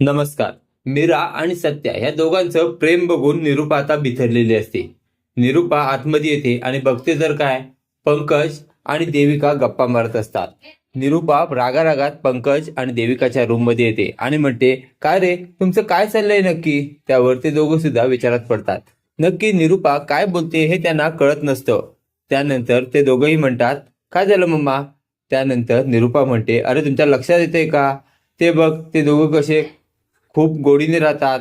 नमस्कार. मीरा आणि सत्या ह्या दोघांचं प्रेम बघून निरुपा आता बिथरलेली असते. निरुपा आतमध्ये येते आणि बघते जर काय पंकज आणि देविका गप्पा मारत असतात. निरुपा रागारागात पंकज आणि देविकाच्या रूममध्ये येते आणि म्हणते काय रे तुमचं काय चाललंय नक्की? त्यावर ते दोघं सुद्धा विचारात पडतात. नक्की निरुपा काय बोलते हे त्यांना कळत नसतं. त्यानंतर ते दोघंही म्हणतात काय झालं मम्मा? त्यानंतर निरुपा म्हणते अरे तुमच्या लक्षात येते का? ते बघ ते दोघं कसे खूप गोडीने राहतात.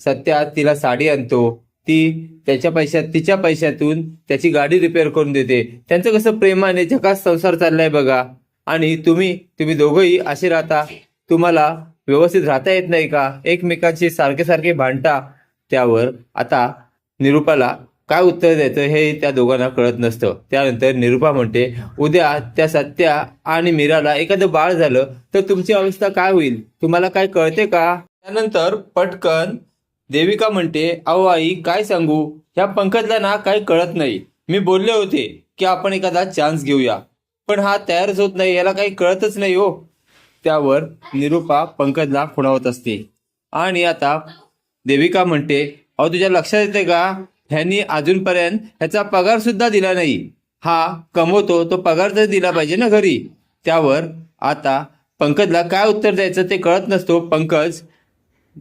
सत्या तिला साडी आणतो. ती त्याच्या पैशात तिच्या पैशातून त्याची गाडी रिपेअर करून देते. त्यांचं कसं प्रेमाने झकास संसार चाललाय बघा. आणि तुम्ही तुम्ही दोघंही असे राहता. तुम्हाला व्यवस्थित राहता येत नाही का? एकमेकांशी सारखे सारखे भांडता. त्यावर आता निरुपाला काय उत्तर द्यायचं हे त्या दोघांना कळत नसतं. त्यानंतर निरुपा म्हणते उद्या त्या सत्या आणि मीराला एखादं बाळ झालं तर तुमची अवस्था काय होईल? तुम्हाला काय कळते का? त्यानंतर पटकन देविका म्हणते अहो आई काय सांगू? ह्या पंकजला ना काही कळत नाही. मी बोलले होते की आपण एखादा चान्स घेऊया. पण हा तयारच होत नाही याला काही कळतच नाही हो. त्यावर निरुपा पंकजला खुणावत असते. आणि आता देविका म्हणते अहो तुझ्या लक्षात येते का? ह्यांनी अजूनपर्यंत ह्याचा पगार सुद्धा दिला नाही. हा कमवतो तो पगार तर दिला पाहिजे ना घरी. त्यावर आता पंकजला काय उत्तर द्यायचं ते कळत नसतो. पंकज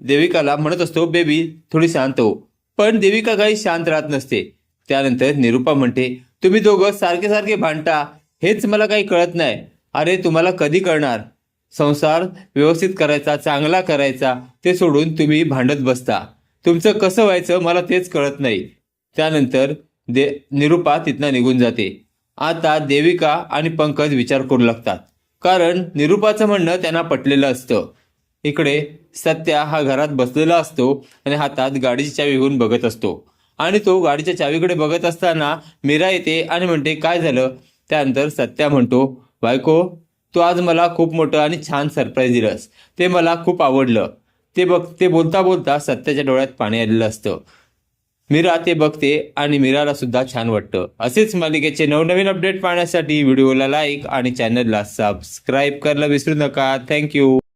देविकाला म्हणत असतो बेबी थोडी शांत हो. पण देविका काही शांत राहत नसते. त्यानंतर निरुपा म्हणते तुम्ही दोघं सारखे सारखे भांडता हेच मला काही कळत नाही. अरे तुम्हाला कधी कळणार? संसार व्यवस्थित करायचा चांगला करायचा ते सोडून तुम्ही भांडत बसता. तुमचं कसं व्हायचं मला तेच कळत नाही. त्यानंतर दे निरुपा तिथनं निघून जाते. आता देविका आणि पंकज विचार करू लागतात. कारण निरुपाचं म्हणणं त्यांना पटलेलं असतं. इकडे सत्या हा घरात बसलेला असतो आणि हातात गाडीची चावी घेऊन बघत असतो. आणि तो गाडीच्या चावीकडे बघत असताना मीरा येते आणि म्हणते काय झालं? त्यानंतर सत्या म्हणतो बायको तू आज मला खूप मोठं आणि छान सरप्राईज दिलंस. ते मला खूप आवडलं. ते बघ ते बोलता बोलता सत्याच्या डोळ्यात पाणी आलेलं असतं. मीरा ते बघते आणि मीराला सुद्धा छान वाटतं. असेच मालिकेचे नवनवीन अपडेट पाहण्यासाठी व्हिडिओला लाईक आणि चॅनलला सबस्क्राईब करायला विसरू नका. थँक्यू